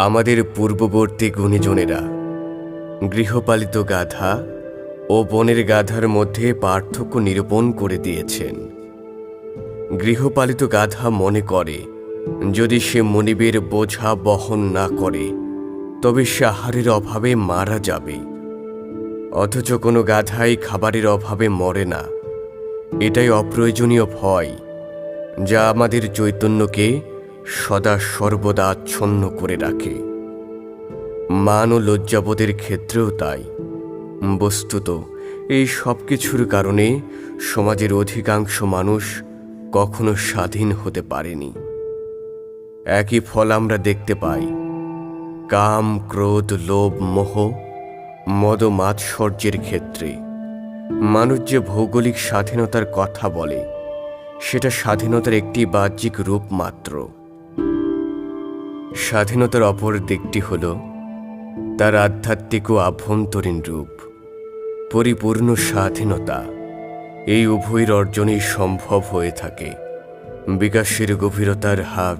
আমাদের পূর্ববর্তী গুণীজনেরা, গৃহপালিত গাধা ও বনের গাধার মধ্যে পার্থক্য নিরূপণ করে দিয়েছেন। গৃহপালিত গাধা মনে করে, যদি সে মনিবের বোঝা বহন না করে, তবে সে আহারের অভাবে মারা যাবে। অথচ কোনো গাধাই খাবারের অভাবে মরে না। এটাই অপ্রয়োজনীয় ভয়, যা আমাদের চৈতন্যকে সদা সর্বদা আচ্ছন্ন করে রাখে। মান ও লজ্জাবোধের ক্ষেত্রেও তাই। বস্তুত, এই সব কিছুর কারণে সমাজের অধিকাংশ মানুষ কখনো স্বাধীন হতে পারেনি। একই ফল আমরা দেখতে পাই। কাম, ক্রোধ, লোভ, মোহ, মদ, মাৎসর্যের ক্ষেত্রে। মানুষ যে ভৌগোলিক স্বাধীনতার কথা বলে, সেটা স্বাধীনতার একটি বাহ্যিক রূপ মাত্র। স্বাধীনতার অপর দিকটি হল তার আধ্যাত্মিক ও আভ্যন্তরীণ রূপ। পরিপূর্ণ স্বাধীনতা এই উভয়ের অর্জনই সম্ভব হয়ে থাকে। বিকাশের গভীরতার হার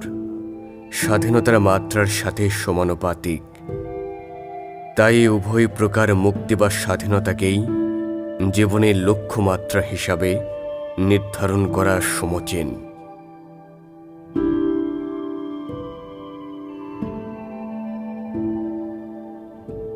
স্বাধীনতার মাত্রার সাথে সমানুপাতিক। তাই উভয় প্রকার মুক্তি বা স্বাধীনতাকেই জীবনের লক্ষ্যমাত্রা হিসাবে নির্ধারণ করা সমচীন।